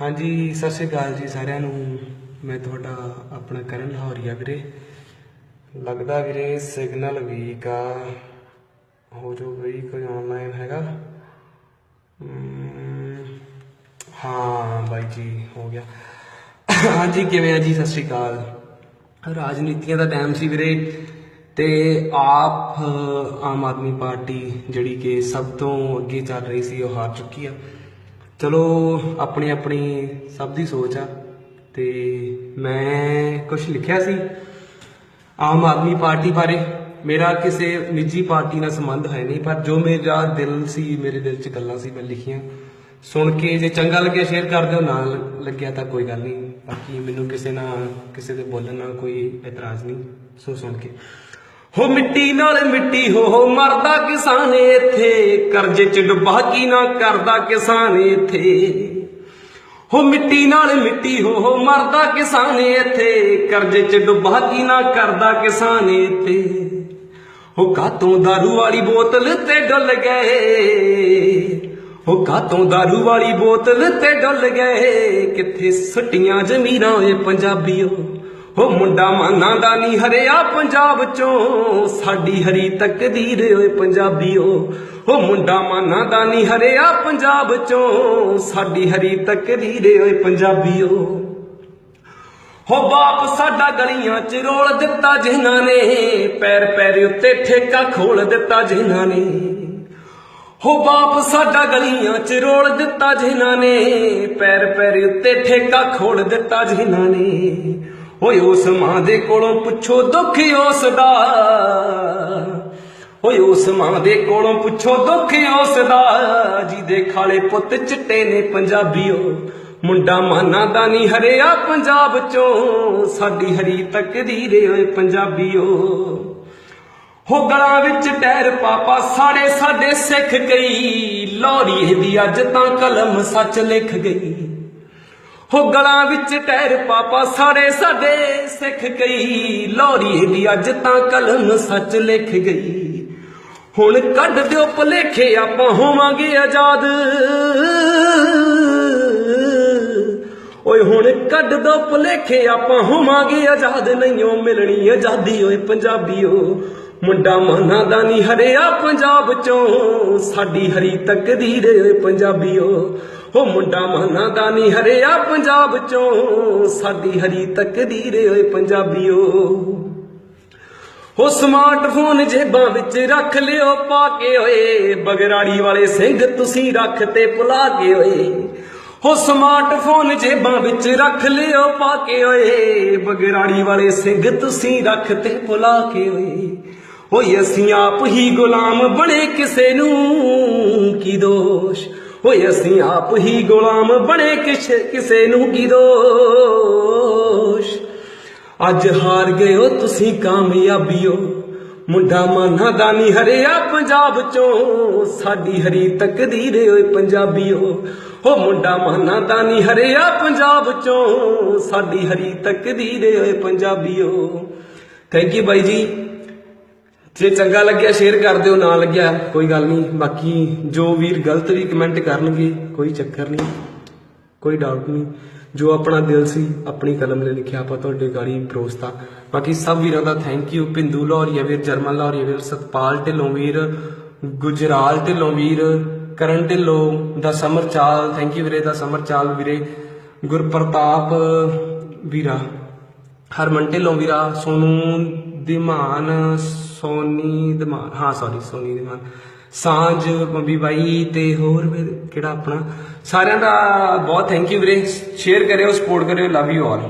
ਹਾਂਜੀ, ਸਤਿ ਸ਼੍ਰੀ ਅਕਾਲ ਜੀ ਸਾਰਿਆਂ ਨੂੰ। ਮੈਂ ਤੁਹਾਡਾ ਆਪਣਾ ਕਰਨ ਲਾਹੌਰੀਆ ਵੀਰੇ। ਲੱਗਦਾ ਵੀਰੇ ਸਿਗਨਲ ਵੀਕ ਆ। ਹੋ ਜੋ ਬਈ ਕੋਈ ਆਨਲਾਈਨ ਹੈਗਾ। ਹਾਂ ਬਾਈ ਜੀ, ਹੋ ਗਿਆ। ਹਾਂਜੀ, ਕਿਵੇਂ ਆ ਜੀ? ਸਤਿ ਸ਼੍ਰੀ ਅਕਾਲ। ਰਾਜਨੀਤੀਆਂ ਦਾ ਟਾਈਮ ਸੀ ਵੀਰੇ। ਤੇ ਆਪ ਆਮ ਆਦਮੀ ਪਾਰਟੀ ਜਿਹੜੀ ਕਿ ਸਭ ਤੋਂ ਅੱਗੇ ਚੱਲ ਰਹੀ ਸੀ, ਉਹ ਹਾਰ ਚੁੱਕੀ ਆ। ਚਲੋ, ਆਪਣੀ ਆਪਣੀ ਸਭ ਦੀ ਸੋਚ ਆ। ਤੇ ਮੈਂ ਕੁਝ ਲਿਖਿਆ ਸੀ ਆਮ ਆਦਮੀ ਪਾਰਟੀ ਬਾਰੇ। ਮੇਰਾ ਕਿਸੇ ਨਿੱਜੀ ਪਾਰਟੀ ਨਾਲ ਸੰਬੰਧ ਹੈ ਨਹੀਂ, ਪਰ ਜੋ ਮੇਰਾ ਦਿਲ ਸੀ, ਮੇਰੇ ਦਿਲ 'ਚ ਗੱਲਾਂ ਸੀ, ਮੈਂ ਲਿਖੀਆਂ। ਸੁਣ ਕੇ ਜੇ ਚੰਗਾ ਲੱਗਿਆ ਸ਼ੇਅਰ ਕਰ ਦਿਓ ਨਾ ਲੱਗਿਆ ਤਾਂ ਕੋਈ ਗੱਲ ਨਹੀਂ। ਬਾਕੀ ਮੈਨੂੰ ਕਿਸੇ ਨਾਲ, ਕਿਸੇ ਦੇ ਬੋਲਣ ਨਾਲ ਕੋਈ ਇਤਰਾਜ਼ ਨਹੀਂ। ਸੋ ਸੁਣ ਕੇ। ਹੋ ਮਿੱਟੀ ਨਾਲ ਮਿੱਟੀ, ਹੋ ਹੋ ਮਰਦਾ ਕਿਸਾਨ ਇੱਥੇ। ਕਰਜ਼ੇ ਚ ਡੁੱਬਾ ਕੀ ਨਾ ਕਰਦਾ ਕਿਸਾਨ ਇੱਥੇ। ਹੋ ਮਿੱਟੀ ਨਾਲ ਮਿੱਟੀ, ਹੋ ਹੋ ਮਰਦਾ ਕਿਸਾਨ ਇੱਥੇ। ਕਰਜ਼ੇ ਚ ਡੁੱਬਾ ਕੀ ਨਾ ਕਰਦਾ ਕਿਸਾਨ ਇੱਥੇ। ਹੋ ਕਾਤੋਂ ਦਾਰੂ ਵਾਲੀ ਬੋਤਲ ਤੇ ਡੁੱਲ ਗਏ? ਉਹ ਕਾਤੋਂ ਦਾਰੂ ਵਾਲੀ ਬੋਤਲ ਤੇ ਡੁੱਲ ਗਏ? ਕਿੱਥੇ ਸੁੱਟੀਆਂ ਜ਼ਮੀਰਾਂ ਏ ਪੰਜਾਬੀਓ। ਉਹ ਮੁੰਡਾ ਮਾਨਾ ਦਾ ਨਹੀਂ ਹਰਿਆ ਪੰਜਾਬ ਚੋਂ। ਸਾਡੀ ਹਰੀ ਤਕਦੀਰ ਓਏ ਪੰਜਾਬੀਓ। ਹੋ ਮੁੰਡਾ ਮਾਨਾ ਦਾ ਨਹੀਂ ਹਰਿਆ ਪੰਜਾਬ ਚੋਂ। ਸਾਡੀ ਹਰੀ ਤਕਦੀਰ ਓਏ ਪੰਜਾਬੀਓ। ਹੋ ਬਾਪ ਸਾਡਾ ਗਲੀਆਂ 'ਚ ਰੋਲ ਦਿੱਤਾ ਜਿਨ੍ਹਾਂ ਨੇ। ਪੈਰ ਪੈਰ ਉੱਤੇ ਠੇਕਾ ਖੋਲ ਦਿੱਤਾ ਜਿਨ੍ਹਾਂ ਨੇ। ਹੋ ਬਾਪ ਸਾਡਾ ਗਲੀਆਂ 'ਚ ਰੋਲ ਦਿੱਤਾ ਜਿਨ੍ਹਾਂ ਨੇ। ਪੈਰ ਪੈਰ ਉੱਤੇ ਠੇਕਾ ਖੋਲ ਦਿੱਤਾ ਜਿਨ੍ਹਾਂ ਨੇ। ਓਏ ਉਸ ਮਾਂ ਦੇ ਕੋਲੋਂ ਪੁੱਛੋ ਦੁੱਖ ਉਸ ਦਾ। ਓਏ ਉਸ ਮਾਂ ਦੇ ਕੋਲੋਂ ਪੁੱਛੋ ਦੁੱਖ ਉਸ ਦਾ। ਜਿਹਦੇ ਖਾਲੇ ਪੁੱਤ ਚਿੱਟੇ ਨੇ ਪੰਜਾਬੀਓ, ਮੁੰਡਾ ਮਾਨਾ ਦਾ ਨਹੀਂ ਹਰਿਆ ਪੰਜਾਬ ਚੋਂ। ਸਾਡੀ ਹਰੀ ਤਕਦੀਰ ਓਏ ਪੰਜਾਬੀਓ। ਹੋ ਗਲਾਂ ਵਿੱਚ ਟੈਰ ਪਾਪਾ ਸਾਰੇ ਸਾਡੇ ਸਿੱਖ ਗਈ। ਲੋਰੀ ਦੀ ਅੱਜ ਤਾਂ ਕਲਮ ਸੱਚ ਲਿਖ ਗਈ। ਹੋ ਗਲਾਂ ਵਿੱਚ ਟਹਿਰ ਪਾਪਾ ਸਾਰੇ ਸਾਡੇ ਸਿੱਖ ਗਈ। ਲੋਰੀ ਦੀ ਅੱਜ ਤਾਂ ਕਲਮ ਸੱਚ ਲਿਖ ਗਈ। ਹੁਣ ਕੱਢ ਦਿਓ ਭਲੇਖੇ, ਆਪਾਂ ਹੋਵਾਂਗੇ ਆਜ਼ਾਦ। ਓਏ ਹੁਣ ਕੱਢ ਦੋ ਭਲੇਖੇ, ਆਪਾਂ ਹੋਵਾਂਗੇ ਆਜ਼ਾਦ। ਨਹੀਂ ਓ ਮਿਲਣੀ ਆਜ਼ਾਦੀ ਓਏ ਪੰਜਾਬੀਓ। ਮੁੰਡਾ ਮਾਨਾ ਦਾ ਨਹੀਂ ਹਰਿਆ ਪੰਜਾਬ ਚੋਂ, ਸਾਡੀ ਹਰੀ ਤਕਦੀਰ ਓਏ ਪੰਜਾਬੀਓ। ਹੋ ਮੁੰਡਾ ਮਾਨਾ ਦਾ ਨਹੀਂ ਹਰਿਆ ਪੰਜਾਬ ਚੋਂ, ਸਾਡੀ ਹਰੀ ਤਕਦੀਰ ਓਏ ਪੰਜਾਬੀਓ। ਹੋ ਸਮਾਰਟਫੋਨ ਜੇਬਾਂ ਵਿੱਚ ਰੱਖ ਲਿਓ, ਪਾ ਕੇ ਓਏ, ਬਗਰਾੜੀ ਵਾਲੇ ਸਿੰਘ ਤੁਸੀਂ ਰੱਖ ਤੇ ਭੁਲਾ ਕੇ ਓਏ। ਹੋ ਸਮਾਰਟਫੋਨ ਜੇਬਾਂ ਵਿੱਚ ਰੱਖ ਲਿਓ, ਪਾ ਕੇ ਓਏ, ਬਗਰਾੜੀ ਵਾਲੇ ਸਿੰਘ ਤੁਸੀਂ ਰੱਖ ਤੇ ਭੁਲਾ ਕੇ ਓਏ। ਹੋਏ ਅਸੀਂ ਆਪ ਹੀ ਗੁਲਾਮ ਬਣੇ ਕਿਸੇ ਨੂੰ, ਕੀ ਦੋਸ਼? ਹੋਏ ਅਸੀਂ ਆਪ ਹੀ ਗੁਲਾਮ ਬਣੇ ਕਿਸੇ ਨੂੰ ਕੀ ਦੋਸ਼? ਅੱਜ ਹਾਰ ਗਏ ਹੋ ਤੁਸੀਂ ਕਾਮਯਾਬੀਓ, ਮੁੰਡਾ ਮਾਨਾ ਦਾ ਨਹੀਂ ਹਰਿਆ ਪੰਜਾਬ ਚੋਂ, ਸਾਡੀ ਹਰੀ ਤਕਦੀਰ ਓਏ ਪੰਜਾਬੀਓ। ਹੋ ਮੁੰਡਾ ਮਾਨਾ ਦਾ ਨਹੀਂ ਹਰਿਆ ਪੰਜਾਬ ਚੋਂ, ਸਾਡੀ ਹਰੀ ਤਕਦੀਰ ਓਏ ਪੰਜਾਬੀਓ। ਥੈਂਕ ਯੂ ਬਾਈ ਜੀ? ਜੇ ਚੰਗਾ ਲੱਗਿਆ ਸ਼ੇਅਰ ਕਰ ਦਿਓ, ਨਾ ਲੱਗਿਆ, ਕੋਈ ਗੱਲ ਨਹੀਂ। ਬਾਕੀ ਜੋ ਵੀਰ ਗਲਤ ਵੀ ਕਮੈਂਟ ਕਰਨਗੇ, ਕੋਈ ਚੱਕਰ ਨਹੀਂ, ਕੋਈ ਡਾਊਟ ਨਹੀਂ। ਜੋ ਆਪਣਾ ਦਿਲ ਸੀ, ਆਪਣੀ ਕਲਮ ਨੇ ਲਿਖਿਆ, ਆਪਾਂ ਤੁਹਾਡੇ ਗਾੜੀ ਪਰੋਸਤਾ ਬਾਕੀ ਸਭ ਵੀਰਾਂ ਦਾ ਥੈਂਕ ਯੂ ਪਿੰਦੂ ਲਾਹੌਰੀਆ ਵੀਰ, ਜਰਮਨ ਲਾਹੌਰੀਆ ਵੀਰ, ਸਤਪਾਲ ਢਿੱਲੋਂ ਵੀਰ, ਗੁਜਰਾਲ ਢਿੱਲੋਂ ਵੀਰ, ਕਰਨ ਢਿੱਲੋਂ ਦਾ ਸਮਰ ਚਾਲ ਥੈਂਕ ਯੂ ਵੀਰੇ ਦਾ ਸਮਰ ਚਾਲ ਵੀਰੇ। ਗੁਰਪ੍ਰਤਾਪ ਵੀਰਾ, ਹਰਮਨ ਢਿੱਲੋਂ ਵੀਰਾ, ਸੋਨੂ, ਦਿਮਾਨ ਸੋਨੀ ਦਿਮਾਨ ਹਾਂ ਸੌਰੀ ਸੋਨੀ ਦਿਮਾਨ ਸਾਂਝ, ਬੰਬੀ ਬਾਈ ਤੇ ਹੋਰ ਕਿਹੜਾ ਆਪਣਾ? ਸਾਰਿਆਂ ਦਾ ਬਹੁਤ ਥੈਂਕ ਯੂ ਵੀਰੇ। ਸ਼ੇਅਰ ਕਰਿਓ ਸਪੋਰਟ ਕਰਿਓ ਲਵ ਯੂ ਆਲ